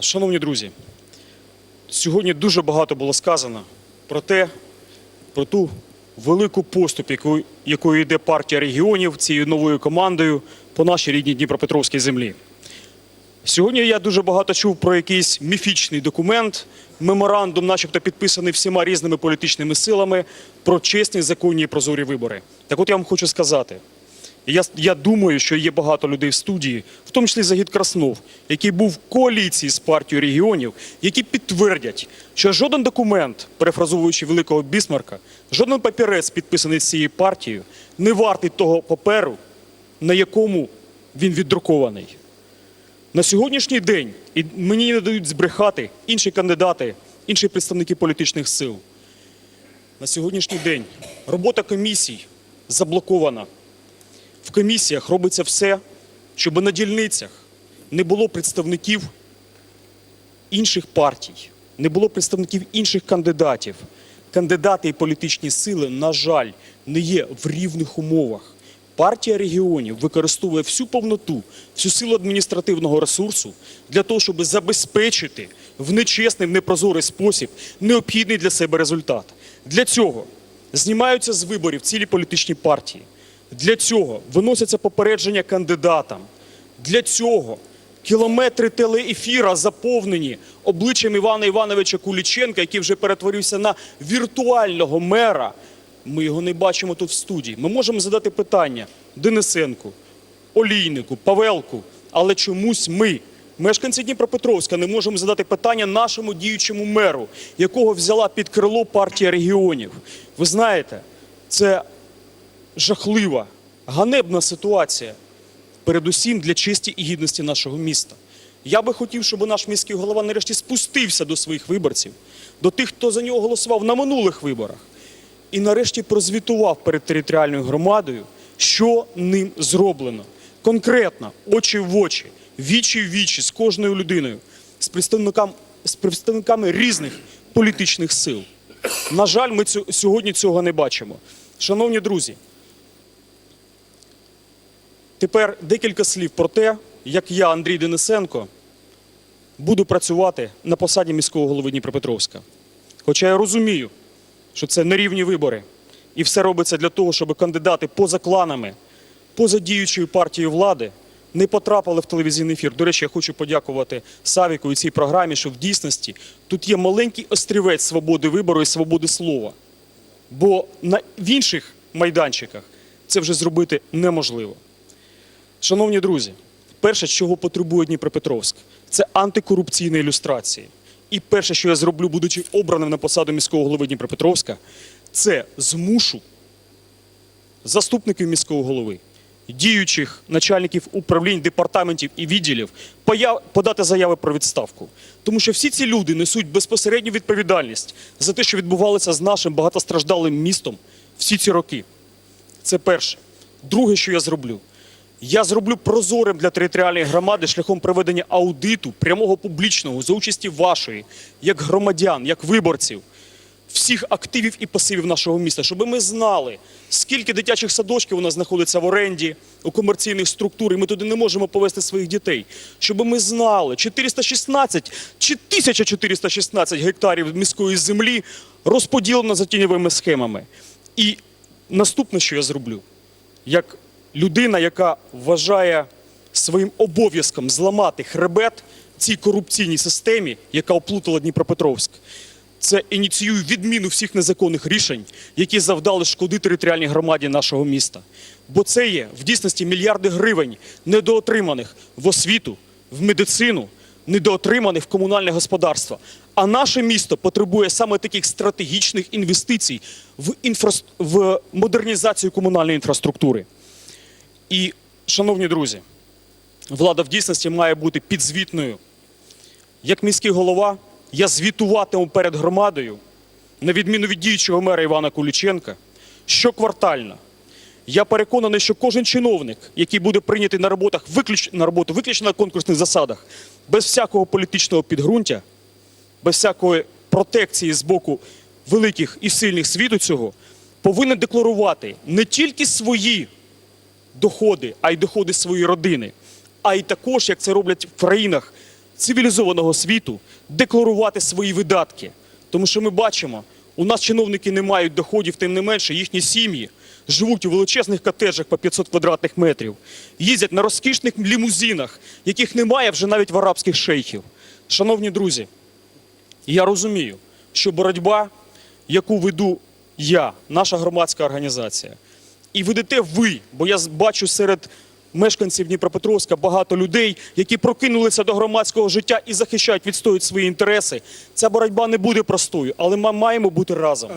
Шановні друзі, сьогодні дуже багато було сказано про те, про ту велику поступ, якою йде партія регіонів цією новою командою по нашій рідній Дніпропетровській землі. Сьогодні я дуже багато чув про якийсь міфічний документ, меморандум, начебто підписаний всіма різними політичними силами про чесні, законні і прозорі вибори. Так от я вам хочу сказати. Я, я думаю, що є багато людей в студії, в тому числі Загід Краснов, який був в коаліції з партією регіонів, які підтвердять, що жоден документ, перефразовуючи великого бісмарка, жоден папірець, підписаний з цією партією, не вартий того паперу, на якому він віддрукований. На сьогоднішній день і мені не дають збрехати інші кандидати, інші представники політичних сил. На сьогоднішній день робота комісій заблокована. В комісіях робиться все, щоб на дільницях не було представників інших партій, не було представників інших кандидатів. Кандидати і політичні сили, на жаль, не є в рівних умовах. Партія регіонів використовує всю повноту, всю силу адміністративного ресурсу для того, щоб забезпечити в нечесний, в непрозорий спосіб необхідний для себе результат. Для цього знімаються з виборів цілі політичні партії. Для цього виносяться попередження кандидатам. Для цього кілометри телеефіра заповнені обличчям Івана Івановича Куліченка, який вже перетворився на віртуального мера. Ми його не бачимо тут в студії. Ми можемо задати питання Денисенку, Олійнику, Павелку, але чомусь ми, мешканці Дніпропетровська, не можемо задати питання нашому діючому меру, якого взяла під крило партія регіонів. Ви знаєте, це жахлива, ганебна ситуація, передусім для честі і гідності нашого міста. Я би хотів, щоб наш міський голова нарешті спустився до своїх виборців, до тих, хто за нього голосував на минулих виборах, і нарешті прозвітував перед територіальною громадою, що ним зроблено. Конкретно, очі в очі, вічі в вічі з кожною людиною, з представниками, з представниками різних політичних сил. На жаль, ми цю, сьогодні цього не бачимо. Шановні друзі, тепер декілька слів про те, як я, Андрій Денисенко, буду працювати на посаді міського голови Дніпропетровська. Хоча я розумію, що це нерівні вибори, і все робиться для того, щоб кандидати поза кланами, поза діючою партією влади не потрапили в телевізійний ефір. До речі, я хочу подякувати Савіку і цій програмі, що в дійсності тут є маленький острівець свободи вибору і свободи слова. Бо на, в інших майданчиках це вже зробити неможливо. Шановні друзі, перше, чого потребує Дніпропетровськ, це антикорупційна ілюстрація. І перше, що я зроблю, будучи обраним на посаду міського голови Дніпропетровська, це змушу заступників міського голови, діючих начальників управлінь, департаментів і відділів подати заяви про відставку. Тому що всі ці люди несуть безпосередню відповідальність за те, що відбувалося з нашим багатостраждалим містом всі ці роки. Це перше. Друге, що я зроблю, я зроблю прозорим для територіальної громади шляхом проведення аудиту прямого публічного за участі вашої, як громадян, як виборців, всіх активів і пасивів нашого міста, щоб ми знали, скільки дитячих садочків у нас знаходиться в оренді у комерційних структур, і ми туди не можемо повезти своїх дітей. Щоб ми знали, 416 чи 1416 гектарів міської землі розподілено за тіньовими схемами. І наступне, що я зроблю, як людина, яка вважає своїм обов'язком зламати хребет цій корупційній системі, яка оплутала Дніпропетровськ, це ініціюю відміну всіх незаконних рішень, які завдали шкоди територіальній громаді нашого міста. Бо це є в дійсності мільярди гривень недоотриманих в освіту, в медицину, недоотриманих в комунальне господарство. А наше місто потребує саме таких стратегічних інвестицій в, інфра... в модернізацію комунальної інфраструктури. І, шановні друзі, влада в дійсності має бути підзвітною. Як міський голова, я звітуватиму перед громадою, на відміну від діючого мера Івана Куліченка, щоквартально. Я переконаний, що кожен чиновник, який буде прийнятий на, роботах, виключ... на роботу виключно на конкурсних засадах, без всякого політичного підґрунтя, без всякої протекції з боку великих і сильних світу цього, повинен декларувати не тільки свої доходи, а й доходи своєї родини, а й також, як це роблять в країнах цивілізованого світу декларувати свої видатки. Тому що ми бачимо, у нас чиновники не мають доходів, тим не менше, їхні сім'ї живуть у величезних котеджах по 500 квадратних метрів, їздять на розкішних лімузинах, яких немає вже навіть в арабських шейхів. Шановні друзі, я розумію, що боротьба, яку веду я, наша громадська організація, і ведете ви, бо я бачу серед мешканців Дніпропетровська багато людей, які прокинулися до громадського життя і захищають, відстоюють свої інтереси. Ця боротьба не буде простою, але ми маємо бути разом.